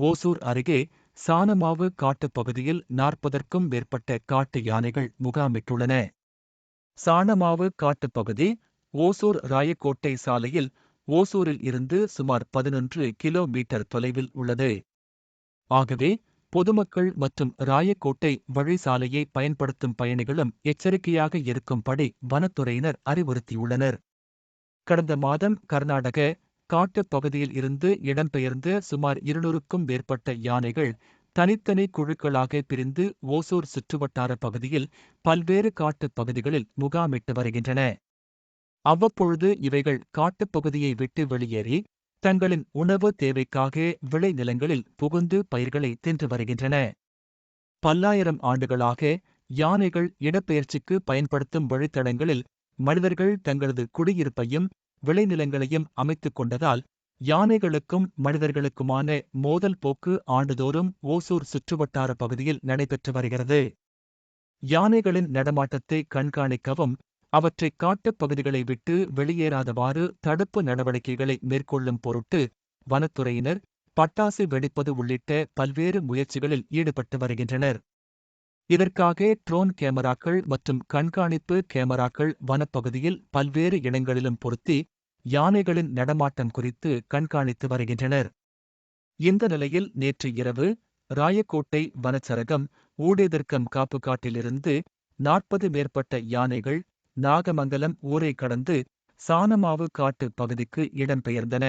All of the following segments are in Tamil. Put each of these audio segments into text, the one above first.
ஓசூர் அருகே சானமாவு காட்டுப் பகுதியில் நாற்பதற்கும் மேற்பட்ட காட்டு யானைகள் முகாமிட்டுள்ளன. சாணமாவு காட்டுப் பகுதி ஓசூர் ராயக்கோட்டை சாலையில் ஓசூரில் இருந்து சுமார் பதினொன்று கிலோமீட்டர் தொலைவில் உள்ளது. ஆகவே பொதுமக்கள் மற்றும் ராயக்கோட்டை வழி சாலையை பயன்படுத்தும் பயணிகளும் எச்சரிக்கையாக இருக்கும்படி வனத்துறையினர் அறிவுறுத்தியுள்ளனர். கடந்த மாதம் கர்நாடக காட்டுப் பகுதியில் இருந்து இடம்பெயர்ந்த சுமார் இருநூறுக்கும் மேற்பட்ட யானைகள் தனித்தனி குழுக்களாக பிரிந்து ஓசூர் சுற்றுவட்டார பகுதியில் பல்வேறு காட்டுப் பகுதிகளில் முகாமிட்டு வருகின்றன. அவ்வப்பொழுது இவைகள் காட்டுப் பகுதியை விட்டு வெளியேறி தங்களின் உணவு தேவைக்காக விளைநிலங்களில் புகுந்து பயிர்களை தின்று வருகின்றன. பல்லாயிரம் ஆண்டுகளாக யானைகள் இடப்பெயர்ச்சிக்கு பயன்படுத்தும் வழித்தடங்களில் மனிதர்கள் தங்களது குடியிருப்பையும் விளைநிலங்களையும் அமைத்துக் கொண்டதால் யானைகளுக்கும் மனிதர்களுக்குமான மோதல் போக்கு ஆண்டுதோறும் ஓசூர் சுற்றுவட்டார பகுதியில் நடைபெற்று வருகிறது. யானைகளின் நடமாட்டத்தை கண்காணிக்கவும் அவற்றை காட்டுப் பகுதிகளை விட்டு வெளியேறாதவாறு தடுப்பு நடவடிக்கைகளை மேற்கொள்ளும் பொருட்டு வனத்துறையினர் பட்டாசு வெடிப்பது உள்ளிட்ட பல்வேறு முயற்சிகளில் ஈடுபட்டு வருகின்றனர். இதற்காக ட்ரோன் கேமராக்கள் மற்றும் கண்காணிப்பு கேமராக்கள் வனப்பகுதியில் பல்வேறு இடங்களிலும் பொருத்தி யானைகளின் நடமாட்டம் குறித்து கண்காணித்து வருகின்றனர். இந்த நிலையில் நேற்று இரவு ராயக்கோட்டை வனச்சரகம் ஊடேதர்க்கம் காப்பு காட்டிலிருந்து நாற்பது மேற்பட்ட யானைகள் நாகமங்கலம் ஊரை கடந்து சானமாவு காட்டு பகுதிக்கு இடம்பெயர்ந்தன.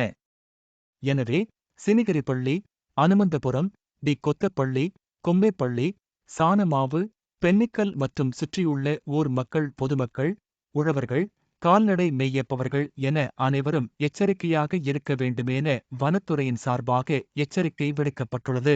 எனவே சினிகிரிப்பள்ளி அனுமந்தபுரம் டி. கொத்தப்பள்ளி கொம்மைப்பள்ளி சானமாவு பென்னிக்கல் மற்றும் சுற்றியுள்ள ஊர் மக்கள் பொதுமக்கள் உழவர்கள் கால்நடை மெய்யப்பவர்கள் என அனைவரும் எச்சரிக்கையாக இருக்க வேண்டுமென வனத்துறையின் சார்பாக எச்சரிக்கை விடுக்கப்பட்டுள்ளது.